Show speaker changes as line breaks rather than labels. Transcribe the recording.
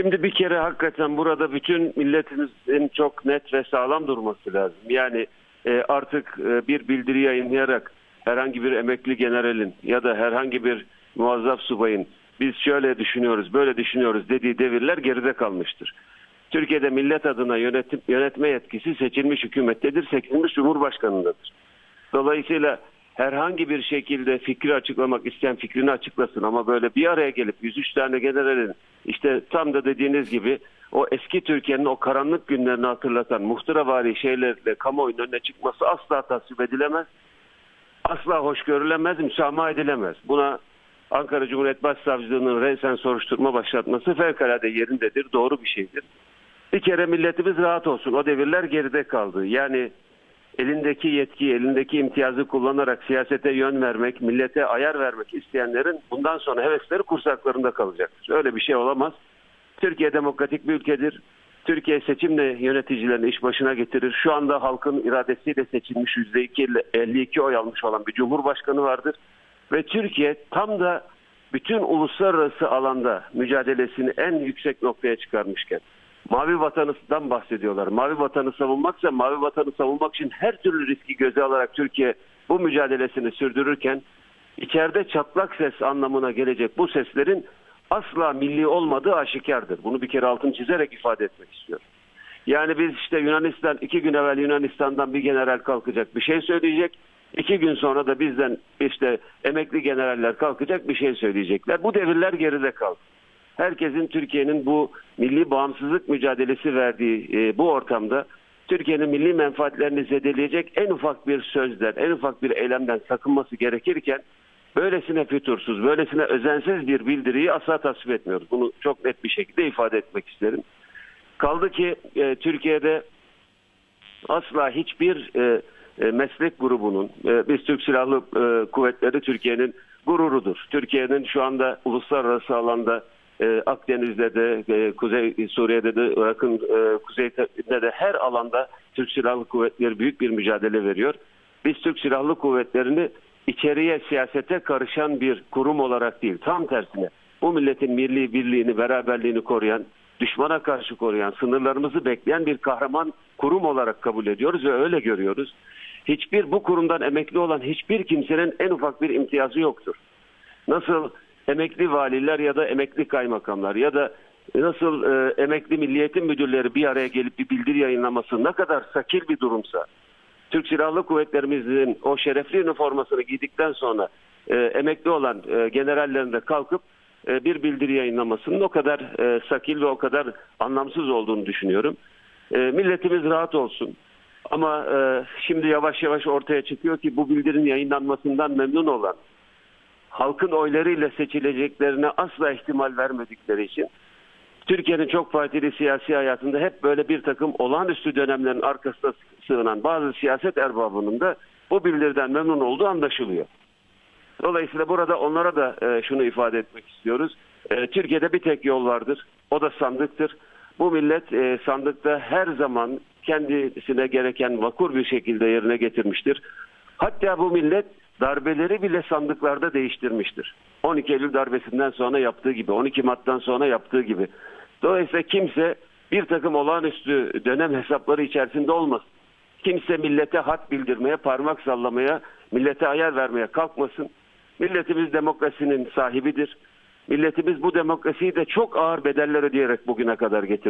Şimdi bir kere hakikaten burada bütün milletimizin çok net ve sağlam durması lazım. Yani e, artık e, bir bildiri yayınlayarak herhangi bir emekli generalin ya da herhangi bir muazzaf subayın biz şöyle düşünüyoruz, böyle düşünüyoruz dediği devirler geride kalmıştır. Türkiye'de millet adına yönetim, yönetme yetkisi seçilmiş hükümettedir, seçilmiş cumhurbaşkanındadır. Dolayısıyla herhangi bir şekilde fikri açıklamak isteyen fikrini açıklasın ama böyle bir araya gelip 103 tane generalin işte tam da dediğiniz gibi o eski Türkiye'nin o karanlık günlerini hatırlatan muhtıravari şeylerle kamuoyunun önüne çıkması asla tasvip edilemez. Asla hoş görülemez, müsamaha edilemez. Buna Ankara Cumhuriyet Başsavcılığı'nın resen soruşturma başlatması fevkalade yerindedir, doğru bir şeydir. Bir kere milletimiz rahat olsun. O devirler geride kaldı. Yani elindeki yetkiyi, elindeki imtiyazı kullanarak siyasete yön vermek, millete ayar vermek isteyenlerin bundan sonra hevesleri kursaklarında kalacaktır. Öyle bir şey olamaz. Türkiye demokratik bir ülkedir. Türkiye seçimle yöneticilerini iş başına getirir. Şu anda halkın iradesiyle seçilmiş %2 ile 52 oy almış olan bir cumhurbaşkanı vardır. Ve Türkiye tam da bütün uluslararası alanda mücadelesini en yüksek noktaya çıkarmışken mavi vatanından bahsediyorlar. Mavi vatanı savunmaksa mavi vatanı savunmak için her türlü riski göze alarak Türkiye bu mücadelesini sürdürürken içeride çatlak ses anlamına gelecek bu seslerin asla milli olmadığı aşikardır. Bunu bir kere altını çizerek ifade etmek istiyorum. Yani biz işte Yunanistan iki gün evvel Yunanistan'dan bir general kalkacak bir şey söyleyecek. İki gün sonra da bizden işte emekli generaller kalkacak bir şey söyleyecekler. Bu devirler geride kaldı. Herkesin Türkiye'nin bu milli bağımsızlık mücadelesi verdiği e, bu ortamda Türkiye'nin milli menfaatlerini zedeleyecek en ufak bir sözden, en ufak bir eylemden sakınması gerekirken böylesine fütursuz, böylesine özensiz bir bildiriyi asla tasvip etmiyoruz. Bunu çok net bir şekilde ifade etmek isterim. Kaldı ki e, Türkiye'de asla hiçbir e, e, meslek grubunun, e, biz Türk Silahlı e, Kuvvetleri Türkiye'nin gururudur. Türkiye'nin şu anda uluslararası alanda e, Akdeniz'de de, e, Kuzey Suriye'de de, Irak'ın e, kuzeyinde de her alanda Türk Silahlı Kuvvetleri büyük bir mücadele veriyor. Biz Türk Silahlı Kuvvetleri'ni içeriye siyasete karışan bir kurum olarak değil, tam tersine bu milletin milli birliğini, beraberliğini koruyan, düşmana karşı koruyan, sınırlarımızı bekleyen bir kahraman kurum olarak kabul ediyoruz ve öyle görüyoruz. Hiçbir bu kurumdan emekli olan hiçbir kimsenin en ufak bir imtiyazı yoktur. Nasıl emekli valiler ya da emekli kaymakamlar ya da nasıl e, emekli milliyetin müdürleri bir araya gelip bir bildiri yayınlaması ne kadar sakil bir durumsa Türk Silahlı Kuvvetlerimizin o şerefli üniformasını giydikten sonra e, emekli olan e, generallerin de kalkıp e, bir bildiri yayınlamasının o kadar e, sakil ve o kadar anlamsız olduğunu düşünüyorum. E, milletimiz rahat olsun. Ama e, şimdi yavaş yavaş ortaya çıkıyor ki bu bildirinin yayınlanmasından memnun olan halkın oylarıyla seçileceklerine asla ihtimal vermedikleri için Türkiye'nin çok partili siyasi hayatında hep böyle bir takım olağanüstü dönemlerin arkasında sığınan bazı siyaset erbabının da bu bildiriden memnun olduğu anlaşılıyor. Dolayısıyla burada onlara da e, şunu ifade etmek istiyoruz. E, Türkiye'de bir tek yol vardır. O da sandıktır. Bu millet e, sandıkta her zaman kendisine gereken vakur bir şekilde yerine getirmiştir. Hatta bu millet darbeleri bile sandıklarda değiştirmiştir. 12 Eylül darbesinden sonra yaptığı gibi, 12 Mart'tan sonra yaptığı gibi. Dolayısıyla kimse bir takım olağanüstü dönem hesapları içerisinde olmasın. Kimse millete hat bildirmeye, parmak sallamaya, millete ayar vermeye kalkmasın. Milletimiz demokrasinin sahibidir. Milletimiz bu demokrasiyi de çok ağır bedeller ödeyerek bugüne kadar getirdi.